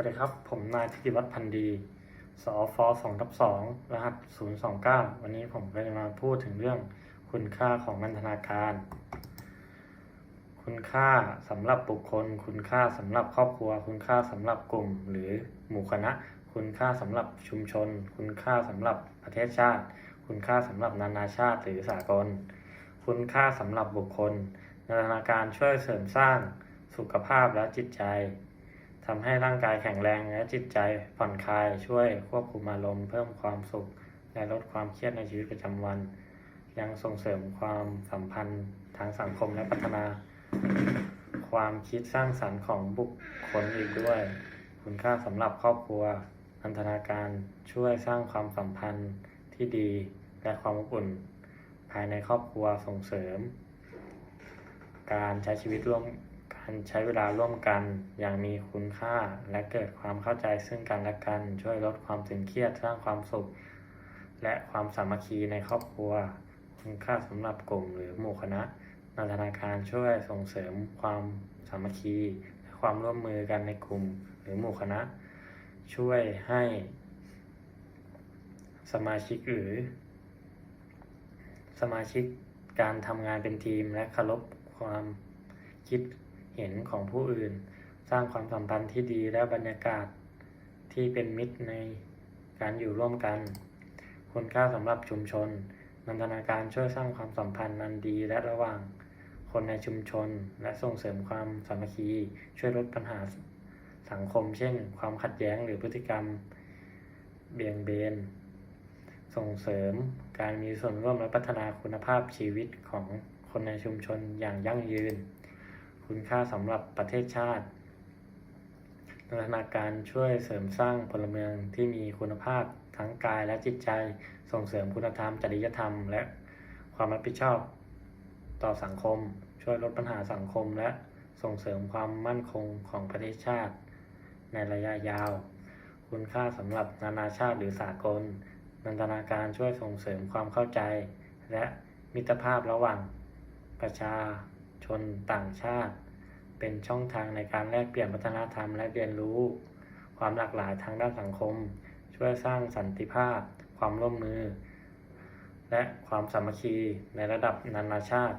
วัสดีครับ ผมนายธิติวัฒน์พันธ์ดี สอฟสองทับสองรหัสศูนย์สองเก้าวันนี้ผมก็จะมาพูดถึงเรื่องคุณค่าของนันทนาการ คุณค่าสำหรับบุคคล คุณค่าสำหรับครอบครัว คุณค่าสำหรับกลุ่ม หรือหมู่คณะ คุณค่าสำหรับชุมชน คุณค่าสำหรับประเทศชาติ คุณค่าสำหรับนานาชาติหรือสากล คุณค่าสำหรับบุคคลนันทนาการช่วยเสริมสร้างสุขภาพและจิตใจ ทำให้ร่างกายแข็งแรงและจิตใจผ่อนคลายช่วยควบคุมอารมณ์เพิ่มความสุข และลดความเครียดในชีวิตประจำวัน ยังส่งเสริมความสัมพันธ์ทางสังคมและพัฒนา ความคิดสร้างสรรค์ของบุคคลอีกด้วย คุณค่าสำหรับครอบครัวนันทนาการช่วยสร้างความสัมพันธ์ที่ดีและความอบอุ่น ภายในครอบครัวส่งเสริม การใช้ชีวิตร่วม การใช้เวลาร่วมกันอย่างมีคุณค่า และเกิดความเข้าใจซึ่งกันและกัน ช่วยลดความตึงเครียดสร้างความสุข และความสามัคคีในครอบครัว คุณค่าสำหรับกลุ่มหรือหมู่คณะนันทนาการช่วยส่งเสริมความสามัคคี และความร่วมมือกันในกลุ่มหรือหมู่คณะ ช่วยให้สมาชิกหรือ สมาชิกการทำงานเป็นทีมและเคารพความคิด เห็นของผู้อื่น สร้างความสัมพันธ์ที่ดีและบรรยากาศที่เป็นมิตรในการอยู่ร่วมกัน คุณค่าสำหรับชุมชนนันทนาการช่วยสร้างความสัมพันธ์นันดีและระหว่างคนในชุมชน และส่งเสริมความสามัคคีช่วยลดปัญหาสังคม เช่น ความขัดแย้งหรือพฤติกรรม เบี่ยงเบน ส่งเสริมการมีส่วนร่วมและพัฒนาคุณภาพชีวิตของคนในชุมชนอย่างยั่งยืน คุณค่าสำหรับประเทศชาตินันทนาการช่วยเสริมสร้างพลเมืองที่มีคุณภาพทั้งกายและจิตใจ ส่งเสริมคุณธรรม จริยธรรม และความรับผิดชอบต่อสังคม ช่วยลดปัญหาสังคม และส่งเสริมความมั่นคงของประเทศชาติ ในระยะยาว คุณค่าสำหรับนานาชาติหรือสากล นันทนาการช่วยส่งเสริมความเข้าใจ และมิตรภาพระหว่างประชาชนต่างชาติ เป็นช่องทางในการแลกเปลี่ยนวัฒนธรรมและเรียนรู้ ความหลากหลายทางด้านสังคม ช่วยสร้างสันติภาพ ความร่วมมือ และความสามัคคีในระดับนานาชาติ